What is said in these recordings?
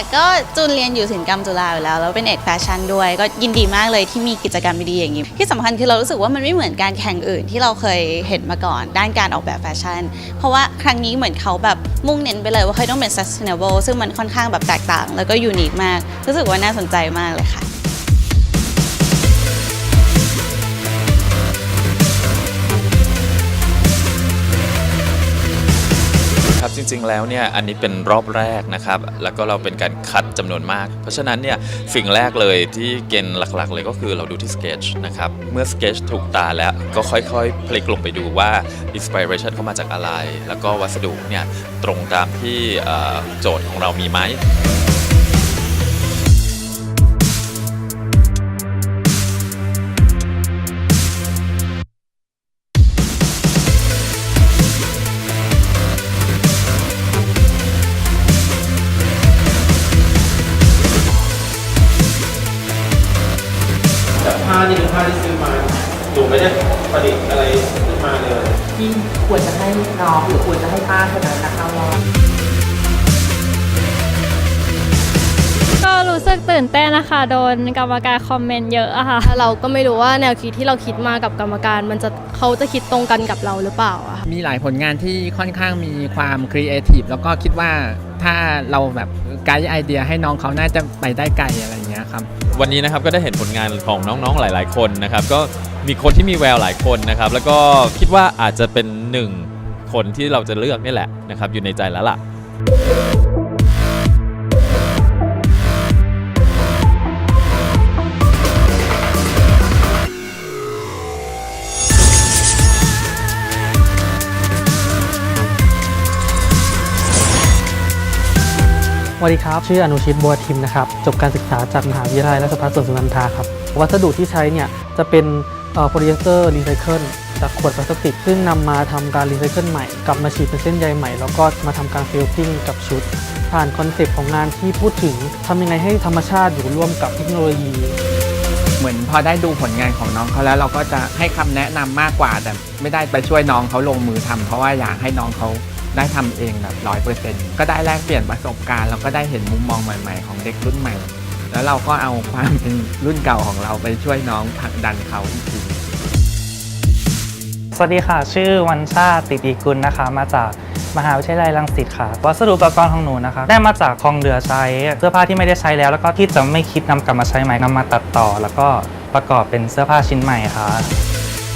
่ะก็จูนเรียนอยู่ศิลปกรรมจุฬาอยู่แล้วแล้วเป็นเอกแฟชั่นด้วย ก็ยินดีมากเลยที่มีกิจกรรมดีๆอย่างนี้ ที่สำคัญคือเรารู้สึกว่ามันไม่เหมือนการแข่งอื่นที่เราเคยเห็นมาก่อน ด้านการออกแบบแฟชั่น เพราะว่าครั้งนี้เหมือนเขาแบบมุ่งเน้นไปเลยว่าเขาต้องเป็น sustainable ซึ่งมันค่อนข้างแบบแตกต่าง แล้วก็ยูนิคมาก รู้สึกว่าน่าสนใจมากเลยค่ะ จริง ๆ แล้วเนี่ยอันนี้เป็นรอบแรกนะครับ แล้วก็เราเป็นการคัดจำนวนมาก เพราะฉะนั้นเนี่ยสิ่งแรกเลยที่เกณฑ์หลักๆ เลยก็คือเราดูที่สเกจนะครับ เมื่อสเกจถูกตาแล้วก็ค่อยๆ พลิกลงไปดูว่าอินสปิเรชันเข้ามาจากอะไร แล้วก็วัสดุเนี่ยตรงตามที่โจทย์ของเรามีไหม นี่เป็นผ้าที่ซื้อมาหนูไม่ได้ประดิษฐ์อะไรขึ้นมาเลย ที่ควรจะให้น้องหรือควรจะให้ป้าคนนั้นนะคะว่า ตื่นเต้นนะคะ โดนกรรมการคอมเมนต์เยอะอะค่ะ เราก็ไม่รู้ว่าแนวคิดที่เราคิดมากับกรรมการ มันจะเขาจะคิดตรงกันกับเราหรือเปล่าอะมีหลายผลงานที่ค่อนข้างมีความครีเอทีฟแล้วก็คิดว่าถ้าเราแบบไกด์ไอเดียให้น้องเขาน่าจะไปได้ไกลอะไรอย่างเงี้ยครับ วันนี้นะครับก็ได้เห็นผลงานของน้องๆหลาย ๆ คนนะครับ ก็มีคนที่มีแววหลายคนนะครับ แล้วก็คิดว่าอาจจะเป็นหนึ่งคนที่เราจะเลือกนี่แหละนะครับ อยู่ในใจแล้วล่ะ สวัสดีครับ ชื่ออนุชิตบัวทิมนะครับ จบการศึกษาจากมหาวิทยาลัยราชภัฏสวนสุนันทาครับ วัสดุที่ใช้เนี่ยจะเป็นโพลีเอสเตอร์รีไซเคิลจากขวดพลาสติก ซึ่งนำมาทำการรีไซเคิลใหม่ กลับมาฉีดเป็นเส้นใยใหม่ แล้วก็มาทำการฟิลติ้งกับชุด ผ่านคอนเซปต์ของงานที่พูดถึงทำยังไงให้ธรรมชาติอยู่ร่วมกับเทคโนโลยี เหมือนพอได้ดูผลงานของน้องเขาแล้วเราก็จะให้คำแนะนำมากกว่า แต่ไม่ได้ไปช่วยน้องเขาลงมือทำเพราะว่าอยากให้น้องเขา ได้ทำเองแบบร้อยเปอร์เซ็นต์ก็ได้แลกเปลี่ยนประสบการณ์แล้วก็ได้เห็นมุมมองใหม่ ๆ ของเด็กรุ่นใหม่ แล้วเราก็เอาความเป็นรุ่นเก่าของเราไปช่วยน้องผลักดันเขาอีกทีสวัสดีค่ะ ชื่อวันชาติติดีกุลนะคะ มาจากมหาวิทยาลัยรังสิตค่ะ วัสดุอุปกรณ์ของหนูนะคะ ได้มาจากคลองเรือใช้เสื้อผ้าที่ไม่ได้ใช้แล้ว แล้วก็ที่จะไม่คิดนำกลับมาใช้ใหม่นำมาตัดต่อ แล้วก็ประกอบเป็นเสื้อผ้าชิ้นใหม่ค่ะ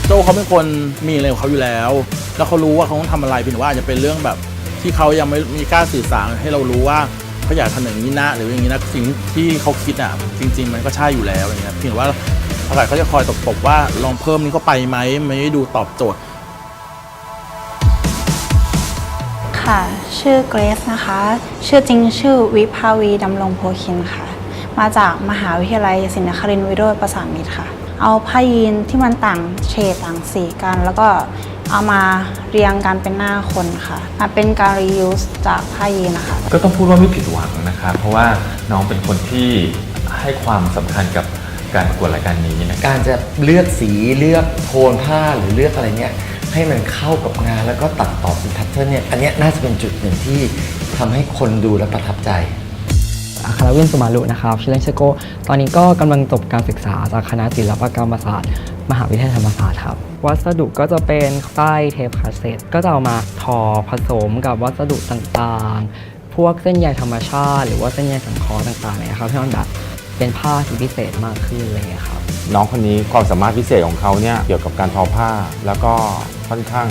โจเขาเป็นคนมีอะไรของเขาอยู่แล้ว แล้วเขารู้ว่าเขาต้องทำอะไรเพียงแต่ว่าอาจจะเป็นเรื่องแบบ ที่เขายังไม่มีกล้าสื่อสารให้เรารู้ว่าเขาอยากทำอย่างนี้นะหรืออย่างนี้นะสิ่งที่เขาคิดอะจริง ๆ มันก็ใช่อยู่แล้วอย่างเงี้ยเพียงแต่ว่าอากาศเขาจะคอยตบๆว่าลองเพิ่มนี้เข้าไปไหมไม่ได้ดูตอบโจทย์ ค่ะ ชื่อเกรซนะคะ ชื่อจริงชื่อวิภาวีดำรงโพคินค่ะ มาจากมหาวิทยาลัยศิลปนครินทร์วิโรจน์ประสานมิตรค่ะ เอาผ้ายีนที่มันต่างเฉดต่างสีกัน แล้วก็เอามาเรียงกันเป็นหน้าคนค่ะมาเป็นการ reuse จากผ้ายีนนะคะ ก็ต้องพูดว่าไม่ผิดหวังนะครับเพราะว่าน้องเป็นคนที่ให้ความสำคัญกับการประกวดรายการนี้นะครับการจะเลือกสีเลือกโทนผ้าหรือเลือกอะไรเนี่ยให้มันเข้ากับงานแล้วก็ตัดต่อเป็นแพทเทิร์นเนี่ยอันเนี้ยน่าจะเป็นจุดหนึ่งที่ทำให้คนดูและประทับใจ อัคารวินสุมารุนะครับชื่อเล่นชื่อโกตอนนี้ก็กำลังจบการศึกษาจากคณะศิลปกรรมศาสตร์ มหาวิทยาลัยธรรมศาสตร์ครับ วัสดุก็จะเป็นป้ายเทปคาสเซ็ตก็จะเอามาทอผสมกับวัสดุต่างๆ พวกเส้นใยธรรมชาติ หรือว่าเส้นใยสังเคราะห์ต่างๆเนี่ยครับที่มันแบบเป็นผ้าที่พิเศษมากขึ้นเลยครับ น้องคนนี้ความสามารถพิเศษของเขาเนี่ยเกี่ยวกับการทอผ้าแล้วก็ค่อนข้าง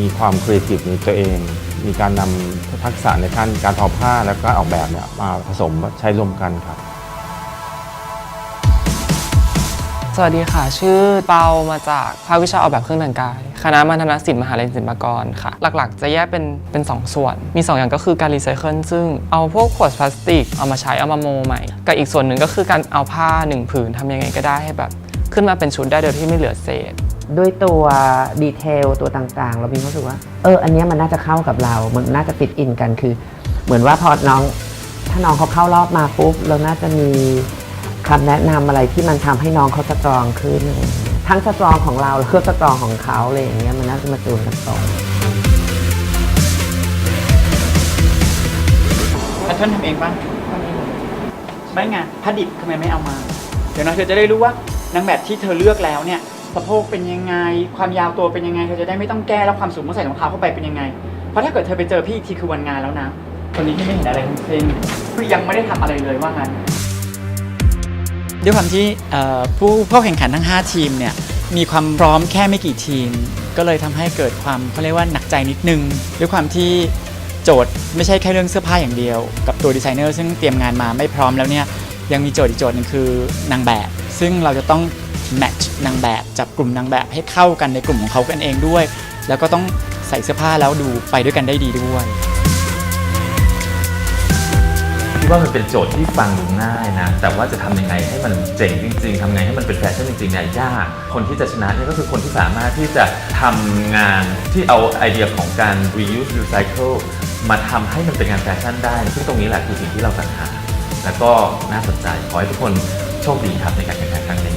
มีความครีเอทีฟในตัวเอง มีการนำทักษะในการการทอผ้าแล้วก็ออกแบบเนี่ยมาผสมใช้รวมกันครับ สวัสดีค่ะ ชื่อเปามาจากภาควิชาออกแบบเครื่องแต่งกาย คณะมัณฑนศิลป์มหาลัยศิลปากรค่ะ หลักๆ จะแยกเป็นเป็น2ส่วน มี 2 อย่างก็คือการรีไซเคิลซึ่งเอาพวกขวดพลาสติก เอามาใช้เอามาโมใหม่กับอีกส่วนหนึ่งก็คือการเอาผ้าหนึ่งผืนทำยังไงก็ได้ให้แบบขึ้นมาเป็นชุดได้โดยที่ไม่เหลือเศษ ด้วยตัวดีเทลตัวต่างๆ เรามีความรู้สึกว่า เออ อันเนี้ยมันน่าจะเข้ากับเรา มันน่าจะฟิตอินกันคือ เหมือนว่าพอน้อง ถ้าน้องเขาเข้ารอบมาปุ๊บ เราน่าจะมีคำแนะนำอะไรที่มันทำให้น้องเขาสตรองขึ้นอะไรอย่างเงี้ยทั้งสตรองของเราแล้วก็สตรองของเขาอะไรอย่างเงี้ยมันน่าจะมาจูนกันตรงแพทเทิร์นทำเองป่ะทคนนี้ไม่ไงผ้าดิบทำไมไม่เอามา เดี๋ยวนะเธอจะได้รู้ว่านางแบบที่เธอเลือกแล้วเนี่ย สะโพกเป็นยังไง ความยาวตัวเป็นยังไงเธอจะได้ไม่ต้องแก้แล้วความสูงเมื่อใส่รองเท้าเข้าไปเป็นยังไง เพราะถ้าเกิดเธอไปเจอพี่อีกทีคือวันงานแล้วนะคนนี้ที่ไม่เห็นอะไรทั้งสิ้นคือยังไม่ได้ทำอะไรเลยว่างั้นด้วยความที่เอ่อผู้ผู้แข่งขันทั้ง 5 ทีมเนี่ยมีความพร้อมแค่ไม่กี่ทีม ก็เลยทำให้เกิดความเขาเรียกว่าหนักใจนิดนึง ด้วยความที่โจทย์ไม่ใช่แค่เรื่องเสื้อผ้าอย่างเดียว กับตัวดีไซเนอร์ซึ่งเตรียมงานมาไม่พร้อมแล้วเนี่ยยังมีโจทย์อีกโจทย์หนึงคือนางแบบ ซึ่งเราจะต้อง แมทช์นางแบบจับกลุ่มนางแบบให้เข้ากันในกลุ่มของเขากันเองด้วย แล้วก็ต้องใส่เสื้อผ้าแล้วดูไปด้วยกันได้ดีด้วยคิดว่ามันเป็นโจทย์ที่ฟังดูง่ายนะ แต่ว่าจะทำยังไงให้มันเจ๋งจริง ๆทำไงให้มันเป็นแฟชั่นจริงๆเนี่ยยาก คนที่จะชนะเนี่ยก็คือคนที่สามารถที่จะทำงานที่เอาไอเดียของการ reuse recycle มาทำให้มันเป็นงานแฟชั่นได้ ซึ่งตรงนี้แหละคือสิ่งที่เราสรรหา แล้วก็น่าสนใจ ขอให้ทุกคนโชคดีครับในการแข่งขันครั้งนี้